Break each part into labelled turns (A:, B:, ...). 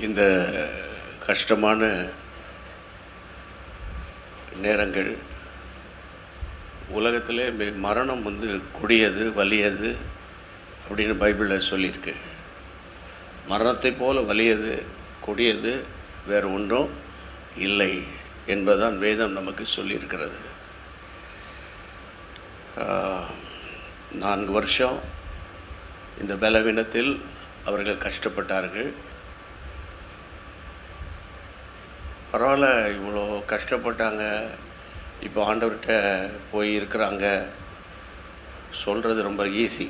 A: இந்த கஷ்டமான நேரங்கள் உலகத்திலே மரணம் வந்து கொடியது வலியது அப்படின்னு பைபிளில் சொல்லியிருக்கு. மரணத்தை போல வலியது கொடியது வேறு ஒன்றும் இல்லை என்பதுதான் வேதம் நமக்கு சொல்லியிருக்கிறது. நான்கு வருஷம் இந்த பலவீனத்தில் அவர்கள் கஷ்டப்பட்டார்கள். பரவாயில்ல இவ்வளோ கஷ்டப்பட்டாங்க. இப்போ ஆண்டவர்கிட்ட போய் இருக்கிறாங்க. சொல்கிறது ரொம்ப ஈஸி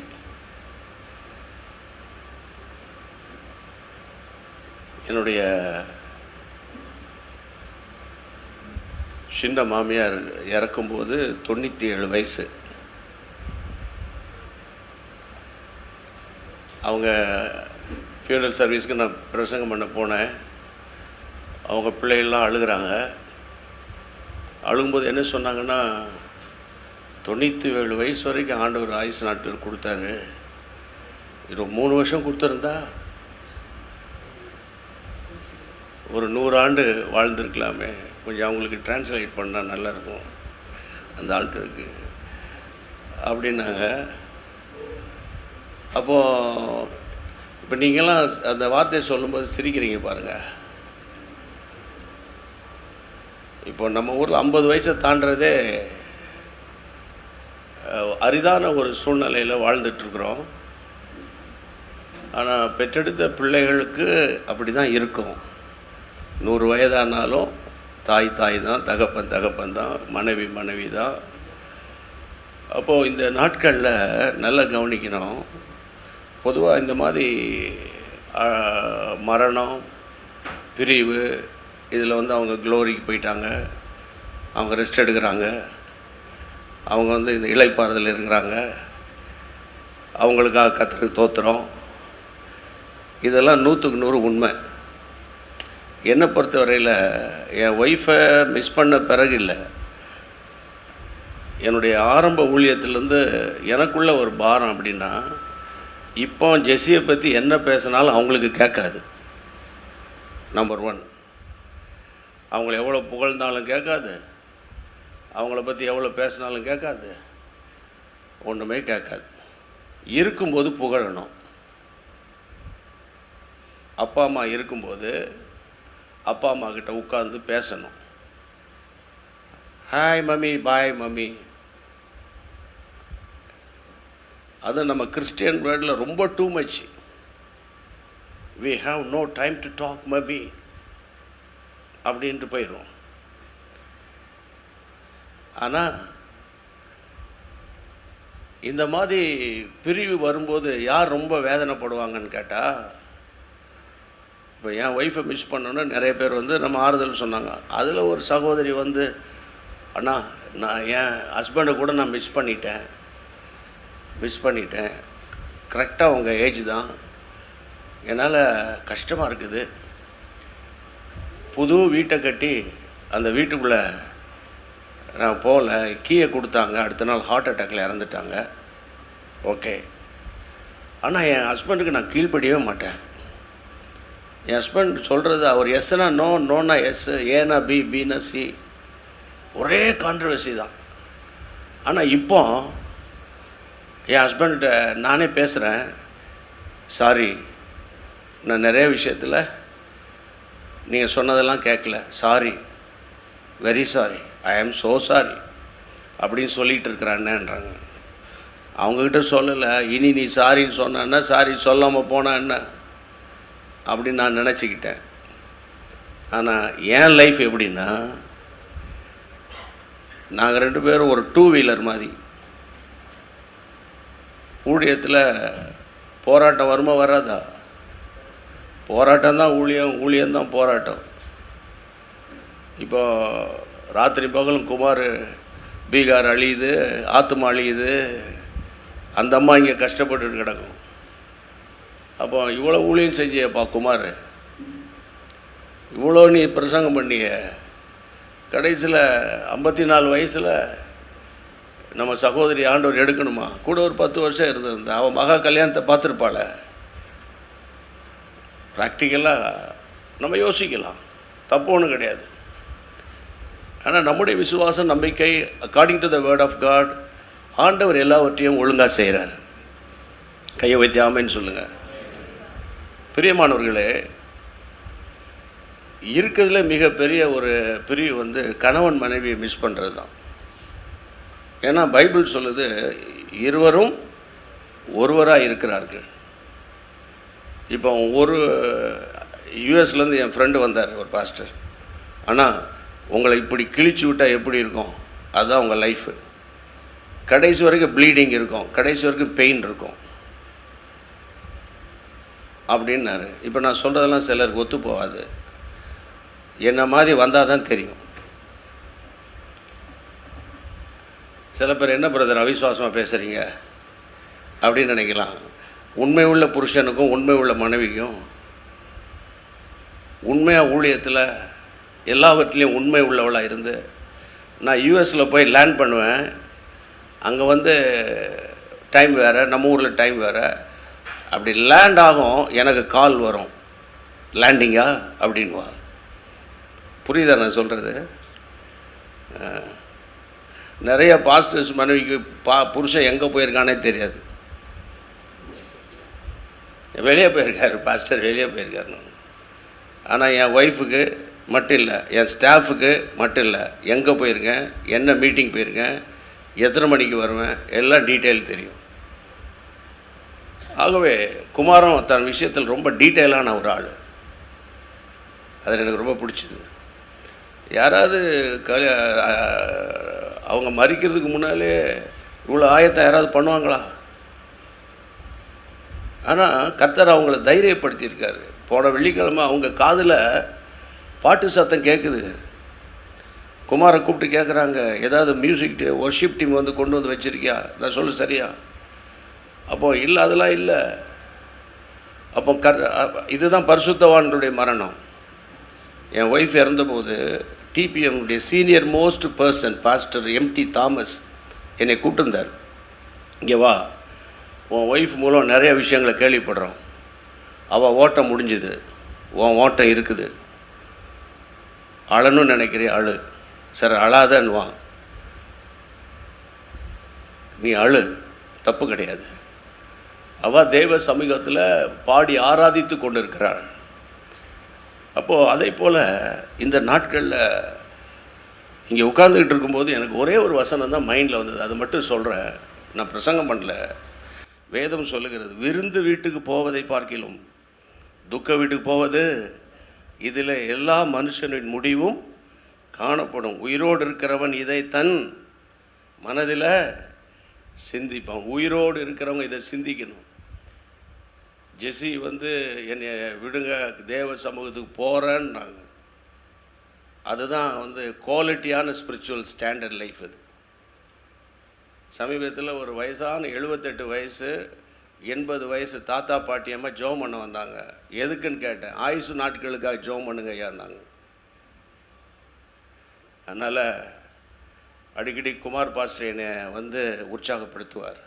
A: என்னுடைய சின்ன மாமியார் இறக்கும்போது தொண்ணூற்றி ஏழு வயசு. அவங்க ஃபியூனல் சர்வீஸ்க்கு நான் பிரசங்கம் பண்ண போனேன். அவங்க பிள்ளைகள்லாம் அழுகுறாங்க. அழுகும்போது என்ன சொன்னாங்கன்னா தொண்ணூற்றி ஏழு வயசு வரைக்கும் ஆண்டவர் ஆயுசு நாட்கள் கொடுத்தாரு. இது மூணு வருஷம் கொடுத்துருந்தா ஒரு நூறு ஆண்டு வாழ்ந்திருக்கலாமே. கொஞ்சம் அவங்களுக்கு டிரான்ஸ்லேட் பண்ணால் நல்லாயிருக்கும். அந்த ஆட்களுக்கு அப்படின்னாங்க. அப்போது இப்போ நீங்களாம் அந்த வார்த்தையை சொல்லும்போது சிரிக்கிறீங்க பாருங்கள் இப்போ நம்ம ஊரில் ஐம்பது வயசை தாண்டுறதே அரிதான ஒரு சூழ்நிலையில் வாழ்ந்துட்டுருக்குறோம். ஆனால் பெற்றெடுத்த பிள்ளைகளுக்கு அப்படி தான் இருக்கும். நூறு வயதானாலும் தாய் தாய் தான் தகப்பன் தகப்பன் தான் மனைவி மனைவி தான். அப்போது இந்த நாட்களில் நல்லா கவனிக்கணும். பொதுவாக இந்த மாதிரி மரணம் பிரிவு இதில் வந்து அவங்க க்ளோரிக்கு போயிட்டாங்க. அவங்க ரெஸ்ட் எடுக்கிறாங்க. அவங்க வந்து இந்த இலைப்பாறுதல் இருக்கிறாங்க. அவங்களுக்காக கத்துக்கு தோத்துறோம் இதெல்லாம் நூற்றுக்கு நூறு உண்மை. என்னை பொறுத்தவரையில் என் ஒய்ஃபை மிஸ் பண்ண பிறகு இல்லை. என்னுடைய ஆரம்ப ஊழியத்திலேருந்து எனக்குள்ள ஒரு பாரம் அப்படின்னா இப்போ ஜெஸ்ஸியை பற்றி என்ன பேசினாலும் அவங்களுக்கு கேட்காது. நம்பர் ஒன் அவங்கள எவ்வளோ புகழ்ந்தாலும் கேட்காது. அவங்கள பற்றி எவ்வளோ பேசினாலும் கேட்காது. ஒன்றுமே கேட்காது. இருக்கும்போது புகழணும். அப்பா அம்மா இருக்கும்போது அப்பா அம்மா கிட்ட உட்காந்து பேசணும். ஹாய் மம்மி பாய் மம்மி அது நம்ம கிறிஸ்டியன் வேர்டில் ரொம்ப too much we have no time to talk mummy அப்படின்ட்டு போயிடுவோம். ஆனால் இந்த மாதிரி பிரிவு வரும்போது யார் ரொம்ப வேதனைப்படுவாங்கன்னு கேட்டால் இப்போ என் ஒய்ஃபை மிஸ் பண்ணோன்னு நிறைய பேர் வந்து நம்ம ஆறுதல் சொன்னாங்க. அதில் ஒரு சகோதரி வந்து அண்ணா நான் என் ஹஸ்பண்டை கூட நான் மிஸ் பண்ணிட்டேன். மிஸ் பண்ணிட்டேன். கரெக்டாக உங்கள் ஏஜ் தான். என்னால் கஷ்டமாக இருக்குது. புது வீட்டை கட்டி அந்த வீட்டுக்குள்ளே நான் போகல. கீயை கொடுத்தாங்க. அடுத்த நாள் ஹார்ட் அட்டாக்கில் இறந்துட்டாங்க. ஓகே ஆனால் என் ஹஸ்பண்டுக்கு நான் கீழ்ப்படியவே மாட்டேன். என் ஹஸ்பண்ட் சொல்கிறது அவர் எஸ்னா நோ நோனா எஸ் ஏனா பி பினா சி ஒரே கான்ட்ரவர்சி தான். ஆனால் இப்போ என் ஹஸ்பண்ட்ட நானே பேசுகிறேன் சாரி நான் நிறைய விஷயத்தில் நீங்கள் சொன்னதெல்லாம் கேட்கல sorry very sorry I am so sorry அப்படின்னு சொல்லிகிட்டு இருக்கிறான்னேன்றாங்க அவங்கக்கிட்ட சொல்லலை. இனி நீ சாரின்னு சொன்னா சாரி சொல்லாமல் போனா என்ன அப்படின்னு நான் நினச்சிக்கிட்டேன். ஆனால் என் லைஃப் எப்படின்னா நாங்கள் ரெண்டு பேரும் ஒரு டூ வீலர் மாதிரி. ஊழியத்தில் போராட்டம் வருமா வராதா? போராட்டம் தான் ஊழியம் ஊழியம்தான் போராட்டம். இப்போ ராத்திரி பகலும் குமார் பீகார் அழியுது ஆத்துமா அழியுது அந்த அம்மா இங்கே கஷ்டப்பட்டுட்டு கிடக்கும். அப்போ இவ்வளோ ஊழியம் செஞ்சியப்பா குமார். இவ்வளோ நீ பிரசங்கம் பண்ணிய. கடைசியில் ஐம்பத்தி நாலு வயசில் நம்ம சகோதரி ஆண்டவர் எடுக்கணுமா? கூட ஒரு பத்து வருஷம் இருந்திருந்தா. அவன் மகா கல்யாணத்தை பார்த்துருப்பாள. ப்ராக்டிக்கலாக நம்ம யோசிக்கலாம். தப்பு ஒன்றும் கிடையாது. ஆனால் நம்முடைய விசுவாசம் நம்பிக்கை according to the word of God ஆண்டவர் எல்லாவற்றையும் ஒழுங்காக செய்கிறார் கையை வைத்தியாமன்னு சொல்லுங்கள் பிரியமானவர்களே இருக்கிறதுல மிகப்பெரிய ஒரு பிரிவு வந்து கணவன் மனைவியை மிஸ் பண்ணுறது தான் ஏன்னா பைபிள் சொல்லுது இருவரும் ஒருவராக இருக்கிறார்கள். இப்போ ஒரு யூஎஸ்லேருந்து என் ஃப்ரெண்டு வந்தார் ஒரு பாஸ்டர் ஆனால் உங்களை இப்படி கிழிச்சு விட்டால் எப்படி இருக்கும்? அதுதான் உங்கள் லைஃபு கடைசி வரைக்கும் ப்ளீடிங் இருக்கும். கடைசி வரைக்கும் பெயின் இருக்கும். அப்படின்னாரு. இப்போ நான் சொல்கிறதெல்லாம் சிலருக்கு ஒத்து போகாது. என்ன மாதிரி வந்தால் தான் தெரியும். சில பேர் என்ன பிரதர் அவிசுவாசமாக பேசுகிறீங்க அப்படின்னு நினைக்கலாம். உண்மை உள்ள புருஷனுக்கும் உண்மை உள்ள மனைவிக்கும் உண்மையாக ஊழியத்தில் எல்லாவற்றிலையும் உண்மை உள்ளவளாக இருந்து நான் யூஎஸில் போய் லேண்ட் பண்ணுவேன். அங்கே வந்து டைம் வேறு நம்ம ஊரில் டைம் வேறு. அப்படி லேண்ட் ஆகும் எனக்கு கால் வரும். லேண்டிங்கா அப்படின்வா புரியுதா நான் சொல்கிறது நிறைய பாஸ்டர்ஸ் மனைவிக்கு பா புருஷன் எங்கே போயிருக்கானே தெரியாது. வெளியே போயிருக்காரு பாஸ்டர் வெளியே போயிருக்காரு. ஆனால் என் ஒய்ஃபுக்கு மட்டும் இல்லை என் ஸ்டாஃபுக்கு மட்டும் இல்லை எங்கே போயிருக்கேன் என்ன மீட்டிங் போயிருக்கேன் எத்தனை மணிக்கு வருவேன் எல்லாம் டீட்டெயில் தெரியும். ஆகவே குமாரம் தன் விஷயத்தில் ரொம்ப டீட்டெயிலான ஒரு ஆள். அது எனக்கு ரொம்ப பிடிச்சிது. யாராவது கல் அவங்க மறிக்கிறதுக்கு முன்னாலே இவ்வளோ ஆயத்தை யாராவது பண்ணுவாங்களா? ஆனால் கர்த்தர் அவங்கள தைரியப்படுத்தியிருக்காரு. போன வெள்ளிக்கிழமை அவங்க காதில் பாட்டு சத்தம் கேட்குது குமாரை கூப்பிட்டு கேட்குறாங்க ஏதாவது மியூசிக் ஒர்ஷிப் டீம் வந்து கொண்டு வந்து வச்சுருக்கியா? நான் சொல்லு சரியா. அப்போ இல்லை அதெல்லாம் இல்லை. அப்போ கர் இதுதான் பரிசுத்தவான்களுடைய மரணம். என் ஒய்ஃப் இறந்தபோது டிபிஎம்னுடைய senior most person pastor M D Thomas என்னை கூப்பிட்டுருந்தார். இங்கே வா. உன் ஒய்ஃப் மூலம் நிறைய விஷயங்களை கேள்விப்படுறோம். அவள் ஓட்டம் முடிஞ்சுது. உன் ஓட்டம் இருக்குது. அழணும்னு நினைக்கிறே? அழு. சரி அழாதன்னுவான். நீ அழு. தப்பு கிடையாது. அவள் தேவ சமூகத்தில் பாடி ஆராதித்து கொண்டு இருக்கிறாள் அப்போது அதே போல் இந்த நாட்களில் இங்கே உட்காந்துக்கிட்டு இருக்கும்போது எனக்கு ஒரே ஒரு வசனம் தான் மைண்டில் வந்தது. அது மட்டும் சொல்கிறேன் நான் பிரசங்கம் பண்ணல. வேதம் சொல்லுகிறது விருந்து வீட்டுக்கு போவதை பார்க்கிலும். துக்க வீட்டுக்கு போவது இதில் எல்லா மனுஷனின் முடிவும் காணப்படும். உயிரோடு இருக்கிறவன் இதை தன் மனதில் சிந்திப்பான். உயிரோடு இருக்கிறவங்க இதை சிந்திக்கணும். ஜெஸி வந்து என்னை விடுங்க தேவ சமூகத்துக்கு போகிறேன்னாங்க அதுதான் வந்து குவாலிட்டியான ஸ்பிரிச்சுவல் ஸ்டாண்டர்ட் லைஃப் அது. சமீபத்தில் ஒரு வயசான எழுபத்தெட்டு வயசு எண்பது வயசு தாத்தா பாட்டியம்மா ஜோம் பண்ண வந்தாங்க. எதுக்குன்னு கேட்டேன். ஆயுசு நாட்களுக்காக ஜோம் பண்ணுங்க ஐயான்னாங்க அதனால் அடிக்கடி குமார் பாஸ்டர் என்னை வந்து உற்சாகப்படுத்துவார்.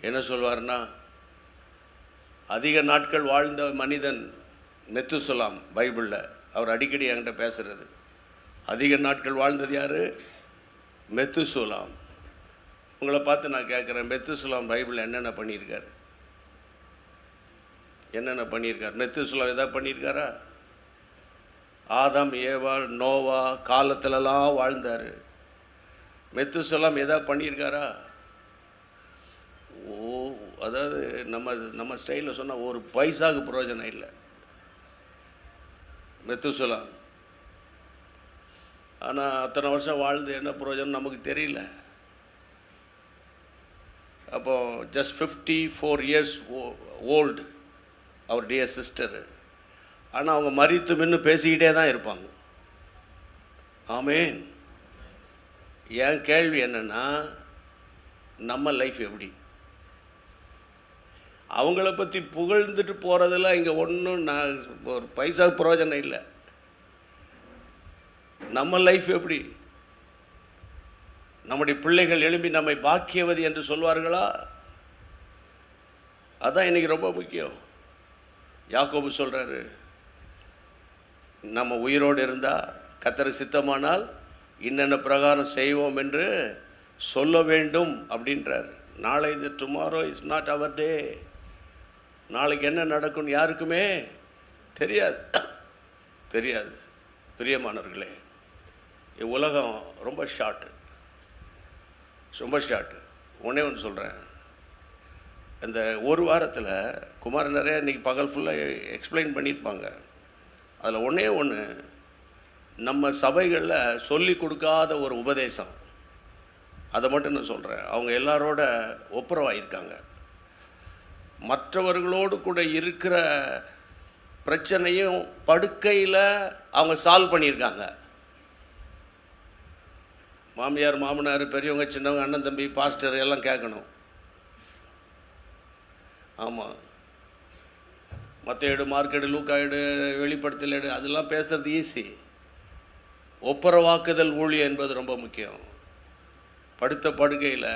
A: என்ன சொல்வார்னா அதிக நாட்கள் வாழ்ந்த மனிதன் மெத்துசலாம் பைபிளில். அவர் அடிக்கடி என்கிட்ட பேசுகிறது அதிக நாட்கள் வாழ்ந்தது யார்? மெத்துசுலாம் உங்களை பார்த்து நான் கேட்குறேன். மெத்துசுலாம் பைபிள் என்னென்ன பண்ணியிருக்காரு? என்னென்ன பண்ணியிருக்கார்? மெத்துசுலாம் எதாவது பண்ணியிருக்காரா? ஆதாம் ஏவா நோவா காலத்திலலாம் வாழ்ந்தார். மெத்துசலாம் எதாவது பண்ணியிருக்காரா? ஓ அதாவது நம்ம நம்ம ஸ்டைலில் சொன்னால் ஒரு பைசாவுக்கு பிரயோஜனம் இல்லை. மெத்துசலாம். ஆனால் அத்தனை வருஷம் வாழ்ந்து என்ன பிரயோஜனம் நமக்கு தெரியல. அப்போ just fifty four years old அவர் டியர் சிஸ்டரு ஆனால் அவங்க மறித்து மின்னு பேசிக்கிட்டே தான் இருப்பாங்க. ஆமேன். என் கேள்வி என்னென்னா நம்ம லைஃப் எப்படி? அவங்கள பற்றி புகழ்ந்துட்டு போகிறதெல்லாம் இங்கே ஒன்றும் நான் ஒரு பைசா பிரயோஜனம் இல்லை. நம்ம லைஃப் எப்படி? நம்முடைய பிள்ளைகள் எழும்பி நம்மை பாக்கியவதி என்று சொல்வார்களா? அதான் இன்றைக்கி ரொம்ப முக்கியம். யாக்கோபு சொல்கிறாரு நம்ம உயிரோடு இருந்தால் கத்தரை சித்தமானால் இன்னென்ன பிரகாரம் செய்வோம் என்று சொல்ல வேண்டும் அப்படின்றார். நாளை இது tomorrow is not our day நாளைக்கு என்ன நடக்கும்னு யாருக்குமே தெரியாது. தெரியாது. பிரியமானவர்களே உலகம் ரொம்ப ஷார்ட்டு ரொம்ப ஷார்ட் ஒன்றே ஒன்று சொல்கிறேன் இந்த ஒரு வாரத்தில் குமார் நிறைய இன்றைக்கி பகல் ஃபுல்லாக எக்ஸ்பிளைன் பண்ணியிருப்பாங்க அதில் ஒன்றே ஒன்று நம்ம சபைகளில் சொல்லி கொடுக்காத ஒரு உபதேசம். அதை மட்டும் நான் சொல்கிறேன் அவங்க எல்லாரோட ஒப்புரவாயிருக்காங்க. மற்றவர்களோடு கூட இருக்கிற பிரச்சனையும் படுக்கையில் அவங்க சால்வ் பண்ணியிருக்காங்க. மாமியார் மாமனார் பெரியவங்க சின்னவங்க அண்ணன் தம்பி பாஸ்டர் எல்லாம் கேட்கணும். ஆமாம் மற்ற எடு மார்க்கெடு லூக்காய்டு வெளிப்படுத்தல் எடு அதெல்லாம் பேசுகிறது ஈஸி ஒப்புரவாக்குதல் ஊழியம் என்பது ரொம்ப முக்கியம். படுத்த படுகையில்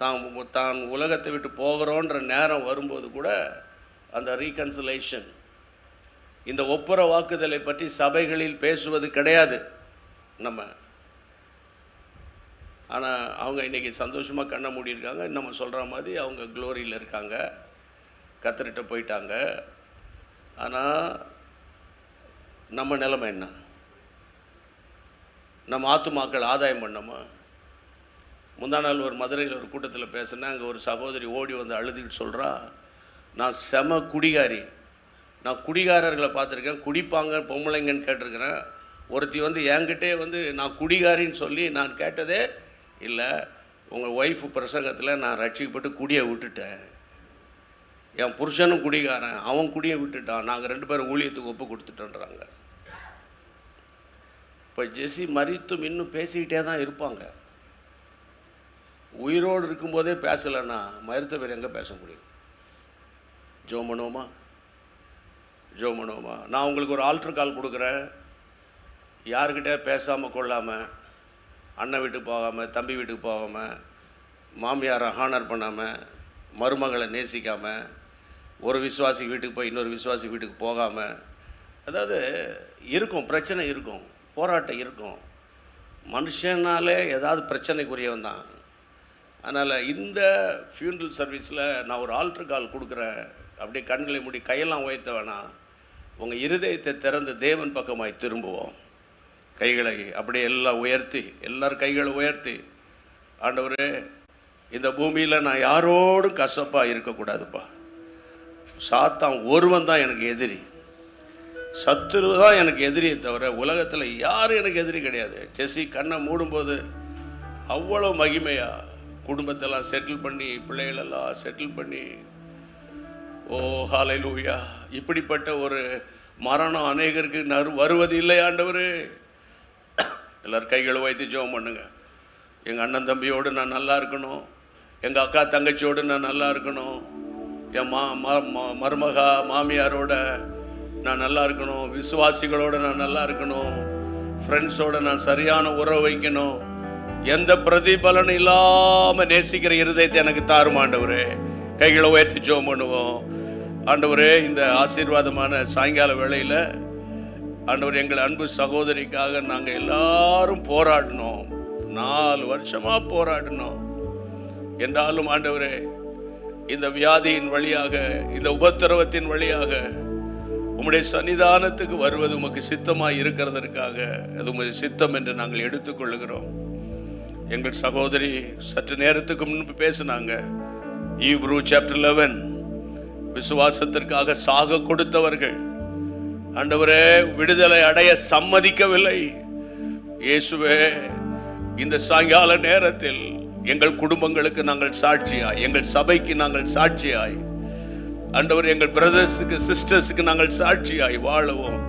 A: தான் தான் உலகத்தை விட்டு போகிறோன்ற நேரம் வரும்போது கூட அந்த ரீகன்சலேஷன் இந்த ஒப்புரவாக்குதலை பற்றி சபைகளில் பேசுவது கிடையாது. நம்ம ஆனால் அவங்க இன்றைக்கி சந்தோஷமாக கண்ணை மூடியிருக்காங்க. நம்ம சொல்கிற மாதிரி அவங்க க்ளோரியில் இருக்காங்க. கத்தரிட்ட போயிட்டாங்க. ஆனால் நம்ம நிலைமை என்ன? நம்ம ஆத்துமாக்கள் ஆதாயம் பண்ணோமா? முந்தா நாள் ஒரு மதுரையில் ஒரு கூட்டத்தில் பேசினேன். அங்கே ஒரு சகோதரி ஓடி வந்து அழுதுகிட்டு சொல்கிறா நான் செம குடிகாரி. நான் குடிகாரர்களை பார்த்துருக்கேன். குடிப்பாங்க பொம்பளைங்கன்னு கேட்டிருக்கிறேன். ஒருத்தி வந்து என்கிட்டே வந்து நான் குடிகாரின்னு சொல்லி நான் கேட்டதே இல்லை உங்கள் ஒய்ஃப் பிரசங்கத்தில் நான் ரட்சிக்கப்பட்டு குடியை விட்டுட்டேன். என் புருஷனும் குடிகாரன் அவன் குடியை விட்டுட்டான். நாங்கள் ரெண்டு பேரும் ஊழியத்துக்கு ஒப்பு கொடுத்துட்டோன்றாங்க. இப்போ ஜெஸ்ஸி மறித்தும் இன்னும் பேசிக்கிட்டே தான் இருப்பாங்க. உயிரோடு இருக்கும்போதே பேசலைன்னா மருத்துவ பேர் எங்கே பேச முடியும்? ஜோ பண்ணுவோமா ஜோ பண்ணுவோமா நான் உங்களுக்கு ஒரு ஆல்ட்ரு கால் கொடுக்குறேன். யாருக்கிட்ட பேசாமல் கொள்ளாமல் அண்ணன் வீட்டுக்கு போகாமல் தம்பி வீட்டுக்கு போகாமல் மாமியாரை ஹானர் பண்ணாமல் மருமகளை நேசிக்காமல் ஒரு விசுவாசி வீட்டுக்கு போய் இன்னொரு விசுவாசி வீட்டுக்கு போகாமல் அதாவது இருக்கும் பிரச்சனை இருக்கும் போராட்டம் இருக்கும். மனுஷனாலே ஏதாவது பிரச்சனைக்குரியவன் தான் அதனால் இந்த ஃபியூனரல் சர்வீஸில் நான் ஒரு ஆல்ட்ரு கால் கொடுக்குறேன். அப்படியே கண்களை மூடி கையெல்லாம் உயர்த்த வேணாம். உங்கள் இருதயத்தை திறந்து தேவன் பக்கமாய் திரும்புவோம். கைகளை அப்படியே எல்லாம் உயர்த்தி எல்லாரும் கைகளை உயர்த்தி. ஆண்டவரே இந்த பூமியில் நான் யாரோடும் கசப்பாக இருக்கக்கூடாதுப்பா. சாத்தான் ஒருவன் தான் எனக்கு எதிரி. சத்துரு தான் எனக்கு எதிரியை தவிர உலகத்தில் யாரும் எனக்கு எதிரி கிடையாது. ஜெசி கண்ணை மூடும்போது அவ்வளோ மகிமையாக குடும்பத்தெல்லாம் செட்டில் பண்ணி பிள்ளைகளெல்லாம் செட்டில் பண்ணி. ஓ ஹாலை லூயா இப்படிப்பட்ட ஒரு மரணம் அநேகருக்கு நறு வருவது இல்லை ஆண்டவர். எல்லோரும் கைகளை வைத்து ஜெபம் பண்ணுங்கள் எங்கள் அண்ணன் தம்பியோடு நான் நல்லா இருக்கணும். எங்கள் அக்கா தங்கச்சியோடு நான் நல்லா இருக்கணும். என் மா ம- ம- மருமகா மாமியாரோட நான் நல்லா இருக்கணும். விசுவாசிகளோட நான் நல்லா இருக்கணும். ஃப்ரெண்ட்ஸோட நான் சரியான உறவு வைக்கணும். எந்த பிரதிபலனும் இல்லாமல் நேசிக்கிற இருதயத்தை எனக்கு தாரும் ஆண்டவரே. கைகளை உயர்த்தி ஜோம் பண்ணுவோம். ஆண்டவரே இந்த ஆசீர்வாதமான சாயங்கால வேளையில் ஆண்டவர் எங்கள் அன்பு சகோதரிக்காக நாங்கள் எல்லாரும் போராடினோம். நாலு வருஷமாக போராடினோம். என்றாலும் ஆண்டவரே இந்த வியாதியின் வழியாக இந்த உபத்திரவத்தின் வழியாக உம்முடைய சன்னிதானத்துக்கு வருவது உமக்கு சித்தமாக இருக்கிறதற்காக அது உமது சித்தம் என்று நாங்கள் எடுத்துக்கொள்ளுகிறோம் எங்கள் சகோதரி சற்று நேரத்துக்கு முன்பு பேசினாங்க. ஈப்ரூ சாப்டர் லெவன் விசுவாசத்திற்காக சாக கொடுத்தவர்கள். ஆண்டவரே விடுதலை அடைய சம்மதிக்கவில்லை. இயேசுவே இந்த சாயங்கால நேரத்தில் எங்கள் குடும்பங்களுக்கு நாங்கள் சாட்சியாய் எங்கள் சபைக்கு நாங்கள் சாட்சியாய் ஆண்டவர் எங்கள் பிரதர்ஸுக்கு சிஸ்டர்ஸுக்கு நாங்கள் சாட்சியாய் வாழவும்.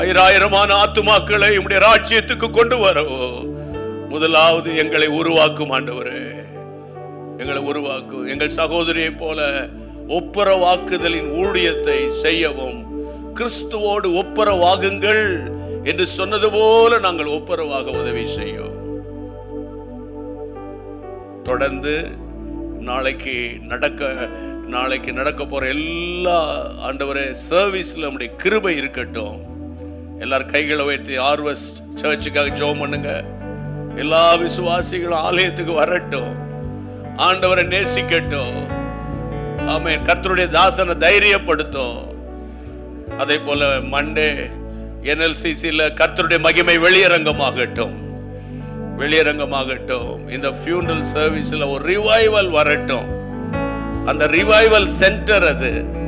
A: ஆயிராயிரமான ஆத்துமாக்களை உடைய ராஜ்யத்துக்கு கொண்டு வரவோ முதலாவது எங்களை உருவாக்கும் ஆண்டவரே. எங்களை உருவாக்கும். எங்கள் சகோதரியைப் போல ஒப்புரவாக்குதலின் ஊழியத்தை செய்யவும். கிறிஸ்துவோடு ஒப்புரவாகுங்கள் என்று சொன்னது போல நாங்கள் ஒப்புரவாக உதவி செய்யும். தொடர்ந்து நாளைக்கு நடக்க நாளைக்கு நடக்க போற எல்லா ஆண்டவரே சர்வீஸ்ல நம்முடைய கிருபை இருக்கட்டும். எல்லாரும் கைகளை உயர்த்தி ஆர்வஸ் சர்ச்சுக்காக ஜோம் பண்ணுங்க. எல்லா விசுவாசிகளும் ஆலயத்துக்கு வரட்டும். ஆண்டவரை நேசிக்கட்டும். ஆமே கர்த்தருடைய தாசனை தைரியப்படுத்தும். அதே போல மண்டே என்எல்சிசியில் கர்த்தருடைய மகிமை வெளியரங்கமாகட்டும். வெளியரங்கமாகட்டும். இந்த ஃபியூனல் சர்வீஸில் ஒரு ரிவைவல் வரட்டும். அந்த ரிவைவல் சென்டர் அது.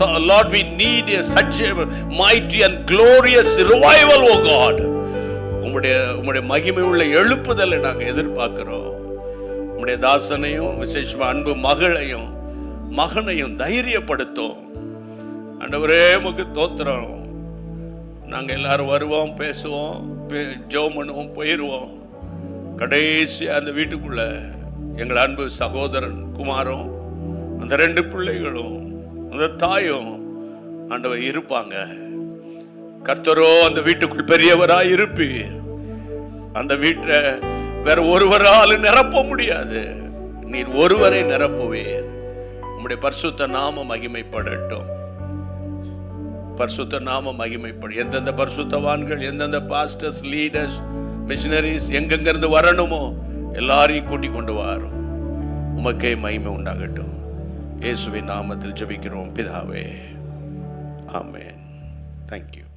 A: Lord, we need a, such a mighty and glorious revival, oh God. உம்முடைய உம்முடைய மகிமை உள்ள எழுப்புதலை நாங்கள் எதிர்பார்க்கிறோம். உம்முடைய தாசனையும் விசேஷமாக அன்பு மகளையும் மகனையும் தைரியப்படுத்தும். ஆண்டவரே முக்கு தோத்துறோம் நாங்கள் எல்லாரும் வருவோம் பேசுவோம் பே- பண்ணுவோம் போயிடுவோம் கடைசி அந்த வீட்டுக்குள்ள எங்கள் அன்பு சகோதரன் குமாரும் அந்த ரெண்டு பிள்ளைகளும் அந்த தாயும் ஆண்டவர் இருப்பாங்க. கர்த்தரோ அந்த வீட்டுக்குள் பெரியவராக இருப்பீர். அந்த வீட்டை வேற ஒருவரால் நிரப்ப முடியாது. நீர் ஒருவரை நிரப்புவீர். உம்முடைய பரிசுத்த நாம மகிமைப்படட்டும். பரிசுத்த நாம மகிமைப்படும் எந்தெந்த பரிசுத்தவான்கள் எந்தெந்த பாஸ்டர்ஸ் லீடர்ஸ் மிஷினரிஸ் எங்கெங்கிருந்து வரணுமோ எல்லாரையும் கூட்டிக் கொண்டு வாரும். உமக்கே மகிமை உண்டாகட்டும். இயேசுவின் நாமத்தில் ஜபிக்கிறோம். பிதாவே ஆமேன். தேங்க்யூ